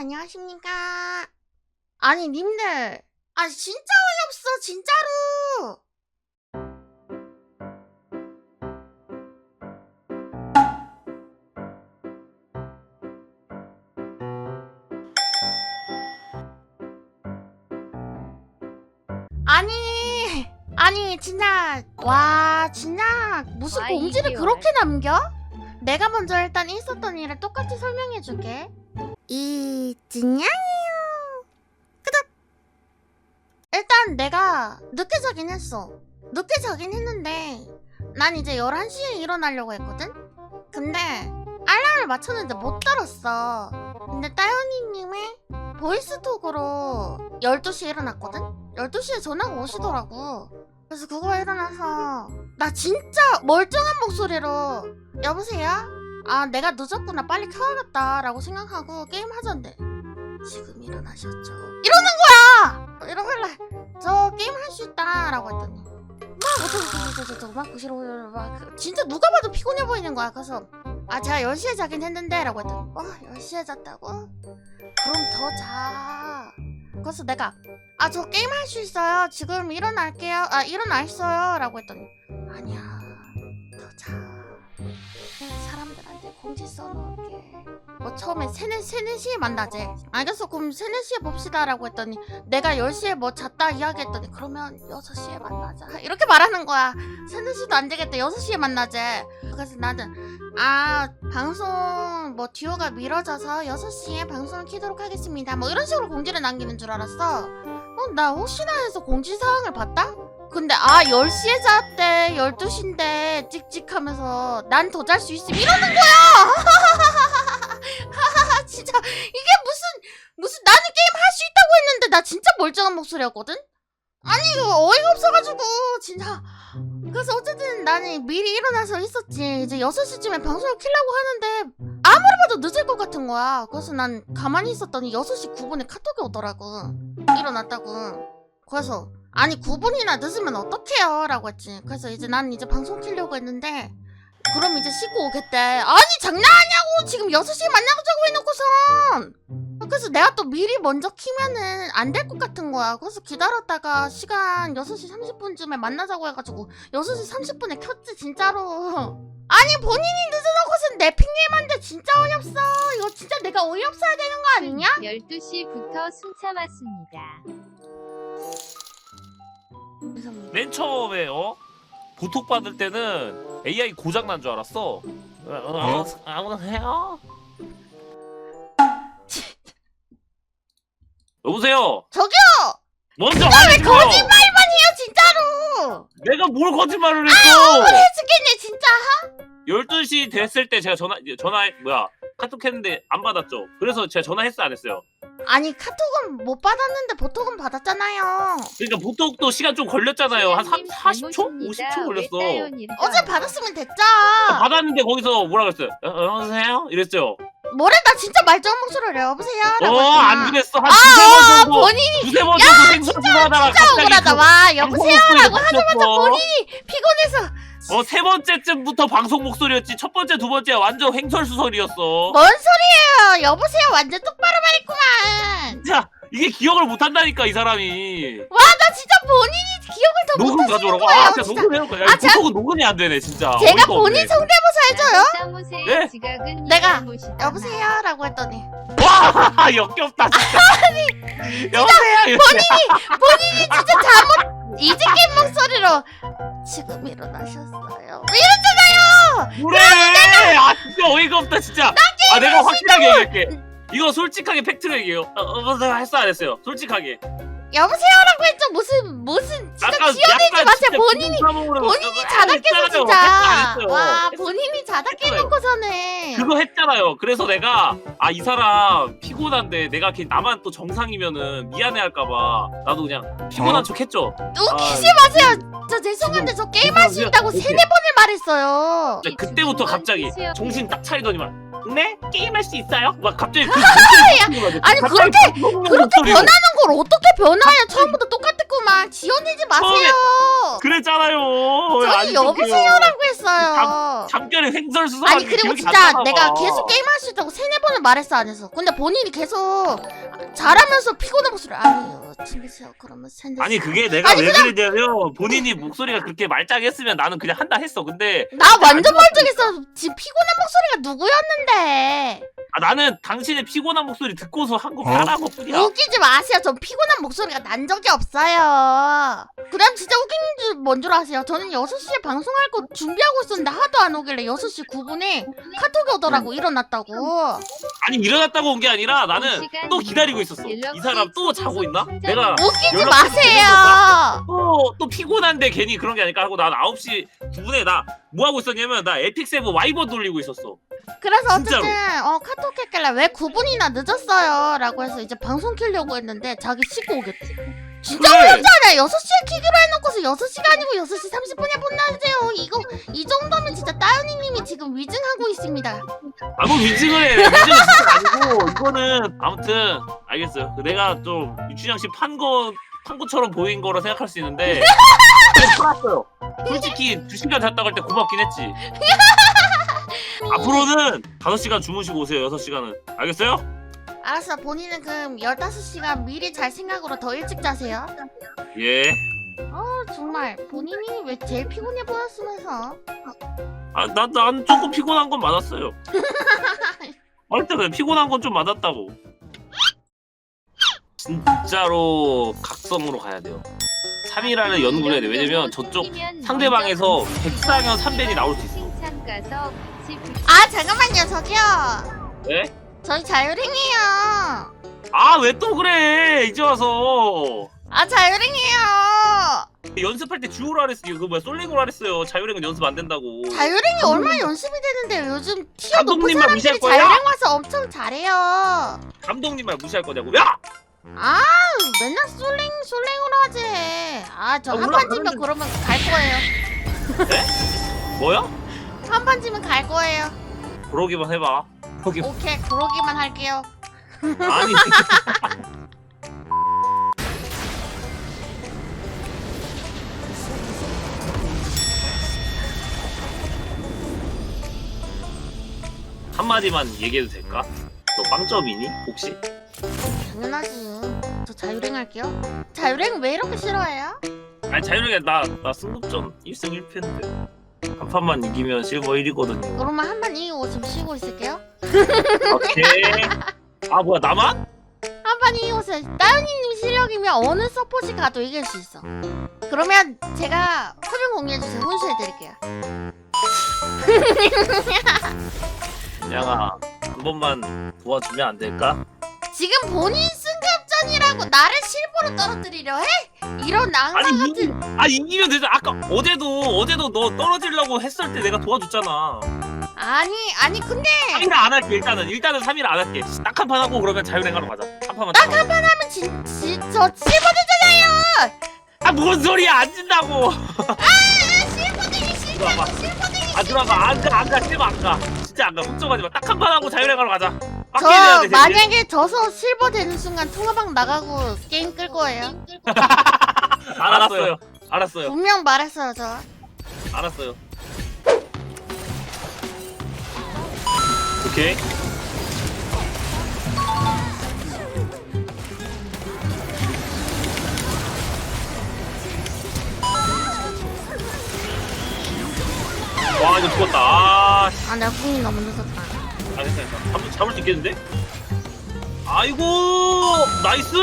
안녕하십니까. 아니, 님들. 아, 진짜 어이없어, 진짜로. 아니, 아니, 진짜, 와, 진짜, 무슨 와, 공지를 이게 그렇게 남겨? 내가 먼저 일단 있었던 일을 똑같이 설명해줄게. 이 진양이요. 끄덕. 일단 내가 늦게 자긴 했어. 늦게 자긴 했는데 난 이제 11시에 일어나려고 했거든? 근데 알람을 맞췄는데 못 들었어. 근데 따연이님의 보이스톡으로 12시에 일어났거든? 12시에 전화가 오시더라고. 그래서 그거 일어나서 나 진짜 멀쩡한 목소리로 여보세요? 아 내가 늦었구나. 빨리 켜야겠다 라고 생각하고 게임 하던데. 지금 일어나셨죠? 이러는 거야! 이러길래 저 게임 할 수 있다 라고 했더니. 막 어쩌고저쩌고저쩌고 막 그시로 막 그- 진짜 누가 봐도 피곤해 보이는 거야. 그래서 아 제가 10시에 자긴 했는데 라고 했더니 어 10시에 잤다고? 그럼 더자. 그래서 내가 아 저 게임 할 수 있어요. 지금 일어날게요. 아 일어났어요. 라고 했더니 아니야 공지 써놓을게. 뭐 처음에 세네 세네 시에 만나재. 알겠어 그럼 세네 시에 봅시다 라고 했더니 내가 10시에 뭐 잤다 이야기했더니 그러면 6시에 만나자. 이렇게 말하는 거야. 세네 시도 안 되겠다. 6시에 만나재. 그래서 나는 아 방송 뭐 듀오가 미뤄져서 6시에 방송을 키도록 하겠습니다. 뭐 이런 식으로 공지를 남기는 줄 알았어. 어, 나 혹시나 해서 공지사항을 봤다? 근데 아 10시에 잤대. 12시인데 찍찍하면서 난 더 잘 수 있음. 이러는 거야! 진짜 이게 무슨 무슨 나는 게임 할 수 있다고 했는데 나 진짜 멀쩡한 목소리였거든? 아니 이거 어이가 없어가지고 진짜. 그래서 어쨌든 나는 미리 일어나서 있었지. 이제 6시쯤에 방송을 키려고 하는데 아무리 봐도 늦을 것 같은 거야. 그래서 난 가만히 있었더니 6시 9분에 카톡이 오더라고. 일어났다고. 그래서 아니 9분이나 늦으면 어떡해요? 라고 했지. 그래서 이제 난 이제 방송 키려고 했는데 그럼 이제 씻고 오겠대. 아니 장난하냐고! 지금 6시에 만나자고 해놓고선! 그래서 내가 또 미리 먼저 키면은 안 될 것 같은 거야. 그래서 기다렸다가 시간 6시 30분쯤에 만나자고 해가지고 6시 30분에 켰지 진짜로. 아니 본인이 늦어놓고선 내 핑계만데 진짜 어이없어. 이거 진짜 내가 어이없어야 되는 거 아니냐? 12시부터 숨 참았습니다. 맨 처음에 어 보톡 받을 때는 AI 고장 난 줄 알았어. 어, 어, 아무나 해요. 여보세요. 저기요! 먼저 왜. 거짓말만 해요 진짜로 내가 뭘 거짓말을 아 했어? 억울해 죽겠네 진짜 12시 됐을 때 제가 전화 전화 뭐야 카톡 했는데 안 받았죠. 그래서 제가 전화했어 안 했어요. 아니 카톡은 못 받았는데 보톡은 받았잖아요 그러니까 보톡도 시간 좀 걸렸잖아요. 한 3, 40초? 50초 걸렸어. 어제 받았으면 됐죠 받았는데 거기서 뭐라 그랬어요? 여- 여보세요? 이랬어요. 뭐래 나 진짜 말정한 목소리로 여보세요 라고 어, 했잖아. 안 그랬어. 한 아, 두세 번 정도. 본인이 두세 번 정도 생선수하다가 진짜 갑자기 억울하다 그와 여보세요라고 하자마자 본인이 피곤해서 어, 세 번째쯤부터 방송 목소리였지. 첫 번째, 두 번째 완전 횡설수설이었어. 뭔 소리예요 여보세요 완전 똑바로 말했구만 진짜 이게 기억을 못 한다니까 이 사람이. 와 나 진짜 본인이 기억을 더 녹음 못하시는 가져오라고. 거예요 아, 진짜 진짜 녹음해놓고. 야, 아, 제가- 보통은 녹음이 안 되네, 진짜. 제가 어이가 본인 없네. 성대모사 해줘요 네? 내가. 여보세요라고 했더니 와, 역겹다, 진짜. 여보세요? 이러지. 본인이 진짜 잘못 이지킨 목소리로 지금 일어나셨어요 이랬잖아요 그래! 아, 진짜 어이가 없다, 진짜. 아, 내가 확실하게 얘기할게. 이거 솔직하게 팩트로 얘기해요. 어, 어, 뭐, 했어, 안 했어요? 솔직하게. 여보세요라고 했죠 무슨 무슨 진짜 지어내지 마세요 본인이 본인이. 자다 깨서 했잖아요. 진짜? 와. 본인이 자다깨 했어요. 놓고서는 그거 했잖아요. 그래서 내가 아 이 사람 피곤한데 내가 걔 나만 또 정상이면은 미안해할까봐 나도 그냥 피곤한 척했죠. 웃기지 아, 마세요 저 죄송한데 저 게임할 수 있다고. 세네 번을 말했어요 진짜 그때부터 갑자기 정신 딱 차리더니만 네? 게임할 수 있어요? 막 갑자기 그 아니, 그렇게- 그렇게. 변하는 걸 어떻게 변화해요? 처음부터 똑같았구만. 지어내지 마세요. 그랬잖아요 안 지켜요? 여보세요라고 했어요. 잠결에 횡설수설하는 아니 그리고 진짜. 내가 계속 게임할 수 있다고 세네 번을 말했어 안 했어. 근데 본인이 계속 잘하면서 피곤한 목소리 아니요. 친구세요. 그러면 샌드. 아니 그게 내가 아니, 왜 그랬냐면 본인이 목소리가 그렇게 말짱했으면 나는 그냥 한다 했어 근데 나 완전 멀쩡했어. 지금 피곤한 목소리가 누구였는데? 아, 나는 당신의 피곤한 목소리 듣고서 한거 하라고 뿐이야 웃기지 마세요. 전 피곤한 목소리가 난 적이 없어요. 그다음 진짜 웃긴 줄뭔 줄 아세요? 저는 6시에 방송할 거 준비하고 있었는데 하도 안 오길래 6시 9분에 카톡이 오더라고 일어났다고. 아니 일어났다고 온 게 아니라 나는 또 기다리고 있었어 이 사람 또 자고 있나? 내가 웃기지 연락 마세요. 또, 또 피곤한데 괜히 그런 게 아닐까 하고 난 9시 9분에 나 뭐 하고 있었냐면 나 에픽 세븐 와이버 돌리고 있었어 그래서 진짜로? 어쨌든 어 카톡 했길래 왜 9분이나 늦었어요? 라고 해서 이제 방송 키려고 했는데 자기 씻고 오겠대. 진짜 그래. 어렵잖아요. 6시에 키기로 해놓고서 6시가 아니고 6시 30분에 본다세요. 이거 이 정도면 진짜 따윤이님이 지금 위증하고 있습니다. 아뭐 위증을 해. 위증은 진짜 아니고 이거는 아무튼 알겠어요. 내가 좀 유춘영 씨 판거 판거처럼 보인 거라 생각할 수 있는데. 좀 팔았어요. 솔직히 2시간 잤다 갈때 고맙긴 했지 앞으로는 5시간 주무시고 오세요 6시간은 알겠어요? 알았어 본인은 그럼 15시간 미리 잘 생각으로 더 일찍 자세요 예 어 정말 본인이 왜 제일 피곤해 보였으면서 아, 난, 난 조금 피곤한 건 맞았어요. 어릴 때 그래, 피곤한 건 좀 맞았다고. 진짜로 각성으로 가야 돼요. 3이라는 연구를 해야 돼. 왜냐면 저쪽 상대방에서 백상현 3벤이 나올 수 있어. 아 잠깐만요 저기요 네? 저희 자유랭이에요 아, 왜 또 그래? 이제 와서. 아 자유랭이에요 연습할 때 듀오로 하랬어. 그 뭐야, 솔링으로 하랬어요. 자유랭은 연습 안 된다고. 자유랭이 얼마나 연습이 되는데 요즘 티어 높은 감독님만 사람들이 무시할 거야? 자유랭 와서 엄청 잘해요 감독님 말 무시할 거냐고. 야! 아 맨날 솔랭 솔랭으로 하지 아 저 아, 한판 지면 그러면 갈 거예요 뭐야? 한판 지면 갈 거예요 그러기만 해봐. 그러기 오케이 그러기만 할게요 아니. 한마디만 얘기해도 될까? 너 빵점이니? 혹시? 당연하지 저 자유랭 할게요 자유랭 왜 이렇게 싫어해요? 아니 자유롭게 나, 나 승급전 1승 1패인데 한 판만 이기면 실버 1이거든요. 그러면 한 판 이기고 좀 쉬고 있을게요. 오케이. 아 뭐야 나만? 한 판 이기고서 따윤이님 실력이면 어느 서폿이 가도 이길 수 있어. 그러면 제가 화면 공유해주세요. 혼수해드릴게요. 양아 한 번만 도와주면 안 될까? 지금 본인 승 급전이라고 나를 실버로 떨어뜨리려 해? 이런 낭만 아니 같은 이기, 아 이기면 되죠 아까 어제도 어제도 너 떨어지려고 했을 때 내가 도와줬잖아. 아니 아니 근데 3일 안 할게 일단은. 일단은 3일 안 할게. 딱 한 판 하고 그러면 자유랭하러 가자. 한 판만 딱 한 판. 하면 진, 진, 저 실버 되잖아요! 아뭔 소리야! 안 진다고! 실버들이 들어와봐. 실버 실버들이 아 들어봐. 안가 안가 실버 안가. 진짜 안가. 걱정하지 마 딱 한 판 하고 자유랭하러 가자 해야 저돼 만약에 져서 실버 되는 순간 통화방 나가고 게임 끌 거예요. 알았어요. 알았어요. 분명 말했어요 저. 알았어요. 오케이. 와 이거 죽었다. 아, 씨. 아 내가 궁이 너무 늦었다 아 됐다 됐다 잡을, 잡을 수 있겠는데? 아이고 나이스!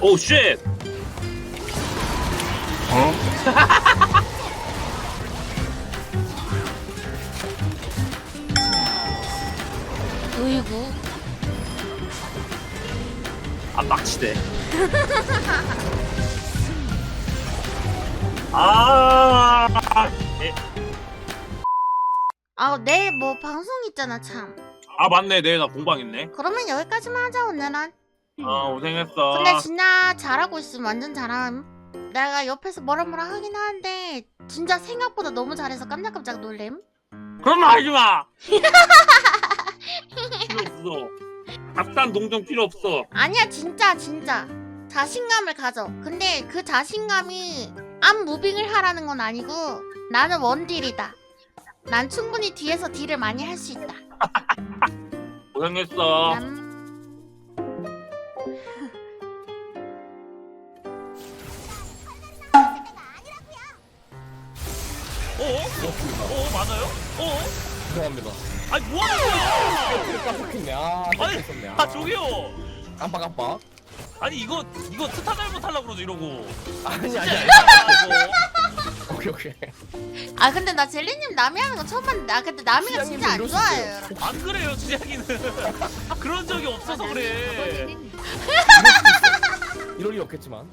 오쉣! 으이구. 아 빡치네 아! 에, 아 내일 뭐 방송 있잖아 참. 아 맞네. 내일 나 공방 있네. 그러면 여기까지만 하자 오늘은. 아 고생했어. 근데 진짜 잘하고 있음 완전 잘함. 내가 옆에서 뭐라 뭐라 하긴 하는데 진짜 생각보다 너무 잘해서 깜짝깜짝 놀램 그런 말 하지마! 없어. 닭산 동정 필요 없어. 아니야 진짜 진짜. 자신감을 가져. 근데 그 자신감이 암 무빙을 하라는 건 아니고 나는 원딜이다 난 충분히 뒤에서 딜을 많이 할 수 있다 고생했어. 남... 어? 어 맞아요? 어? 죄송합니다. 아니 뭐 하는 거야? 깜빡했네. 아, 아니, 깜빡했네. 아 저기요. 깜빡 깜빡. 아니 이거 이거 트타 잘못하려고 그러죠 이러고. 아니 아니 진짜 아니. 이거. 오케이 오케이. 아 근데 나 젤리님 남이 하는 거 처음 봤는데 아 근데 남이가 진짜 안 좋아해요. 여러분 안 그래요 주작이는. 그런 적이 없어서 그래. 이럴 리 없겠지만.